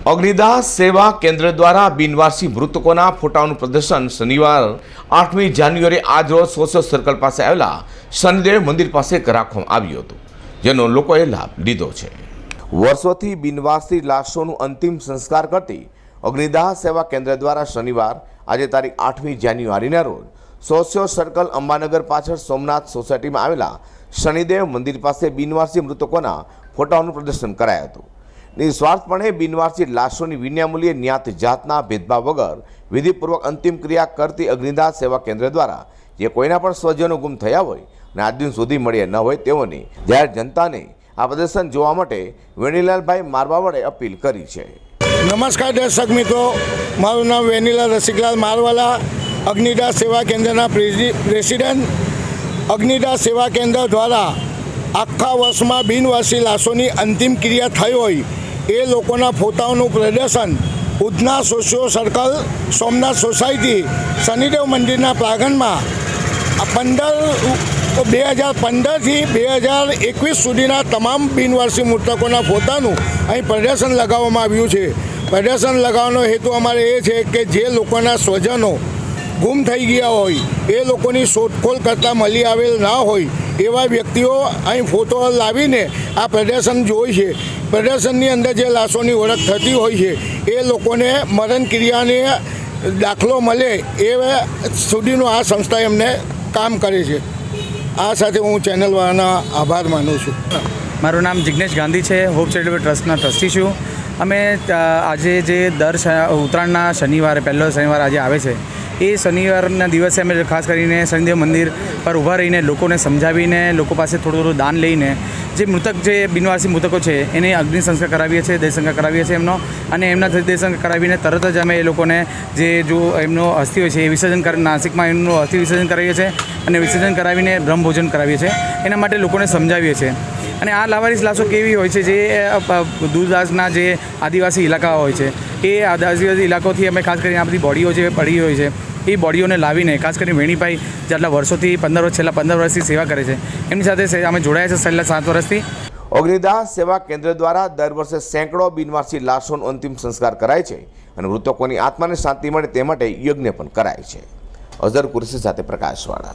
અગ્નિદાહ સેવા કેન્દ્ર દ્વારા બિનવાસી મૃતકોના ફોટાઓનું પ્રદર્શન શનિવાર આઠમી જાન્યુઆરી આજરોજ સોશિયલ સર્કલ પાસે આવેલા શનિદેવ મંદિર પાસે રાખવામાં આવ્યું હતું, જેનો લોકોએ લાભ લીધો છે. વર્ષોથી બિનવાસી લાશોનું અંતિમ સંસ્કાર કરતી અગ્નિદાહ સેવા કેન્દ્ર દ્વારા શનિવાર, આજે તારીખ આઠમી જાન્યુઆરીના રોજ સોશિયો સર્કલ અંબાનગર પાછળ સોમનાથ સોસાયટીમાં આવેલા શનિદેવ મંદિર પાસે બિનવાસી મૃતકોના ફોટાઓનું પ્રદર્શન કરાયું હતું. નિસ્વાર્થપણે બિનવારસી લાશોની વિનામૂલ્યે જ્ઞાત જાતના ભેદભાવ વગર વિધિપૂર્વક અંતિમ ક્રિયા કરતી અગ્નિદાહ સેવા કેન્દ્ર દ્વારા જે કોઈના પણ સ્વજનો ગુમ થયા હોય અને આજ દિન સુધી મળ્યા ન હોય તેઓની જાહેર જનતાને આ પ્રદર્શન જોવા માટે વેણીલાલભાઈ મારવા વડે અપીલ કરી છે. નમસ્કાર દર્શક મિત્રો, મારું નામ વેનીલાલ રસિકલાલ મારવાલા અગ્નિદાસ સેવા કેન્દ્રના પ્રેસી- પ્રેસિડેન્ટ. અગ્નિદાસ સેવા કેન્દ્ર દ્વારા આખા વર્ષમાં બિનવાસી લાશોની અંતિમ ક્રિયા થઈ હોય એ લોકોના ફોટાઓનું પ્રદર્શન Udhna socio circle, Somnath society, Shanidev મંદિરના પ્રાંગણમાં પંદર બે હજાર પંદરથી બે હજાર એકવીસ સુધીના તમામ બિનવારસી મૃતકોના ફોટાનું અહીં પ્રદર્શન લગાવવામાં આવ્યું છે. પ્રદર્શન લગાવવાનો હેતુ અમારે એ છે કે જે લોકોના સ્વજનો ગુમ થઈ ગયા હોય, એ લોકોની શોધખોળ કરતાં મળી આવેલ ના હોય એવા વ્યક્તિઓ અહીં ફોટો લાવીને આ પ્રદર્શન જોઈ છે. પ્રદર્શનની અંદર જે લાશોની ઓળખ થતી હોય છે, એ લોકોને મરણ ક્રિયાને દાખલો મળે એ સુધીનું આ સંસ્થા એમને કામ કરે છે. આ સાથે હું ચેનલવાળાના આભાર માનું છું. મારું નામ જિજ્ઞેશ ગાંધી છે. હોપ ચેરિટેબલ ટ્રસ્ટના ટ્રસ્ટી છું. અમે આજે જે દર ઉત્તરાયણના શનિવારે, પહેલો શનિવાર આજે આવે છે. એ શનિવારના દિવસે અમે ખાસ કરીને શનિદેવ મંદિર પર ઊભા રહીને લોકોને સમજાવીને લોકો પાસે થોડું થોડું દાન લઈને જે મૃતક જે બિનવાસી મૃતકો છે, એને અગ્નિ સંસ્કાર કરાવીએ છીએ દહસંસ્કાર કરાવીએ છીએ એમનો અને એમના દહસંસ્કાર કરાવીને તરત જ અમે એ લોકોને જે જો એમનો અસ્થિ હોય છે એ વિસર્જન નાસિકમાં એમનું અસ્થિ વિસર્જન કરાવીએ છીએ અને વિસર્જન કરાવીને બ્રહ્મભોજન કરાવીએ છીએ. એના માટે લોકોને સમજાવીએ છીએ. અને આ લાવારીસ લાશો કેવી હોય છે જે દૂરદાસના જે આદિવાસી ઇલાકા હોય છે, એ આદિવાસી ઇલાકોથી અમે ખાસ કરીને આ બધી બોડીઓ જે પડી હોય છે, એ બોડીઓને લાવીને ખાસ કરીને વેણીભાઈ જે આટલા વર્ષોથી પંદર વર્ષ, છેલ્લા પંદર વર્ષથી સેવા કરે છે. એમની સાથે અમે જોડાયા છે છેલ્લા સાત વર્ષથી. અગ્નિદાહ સેવા કેન્દ્ર દ્વારા દર વર્ષે સેંકડો બિનવારસી લાશોનો અંતિમ સંસ્કાર કરાય છે અને મૃતકોની આત્માને શાંતિ મળે તે માટે યજ્ઞ પણ કરાય છે. અઝર કુરશી સાથે પ્રકાશવાળા.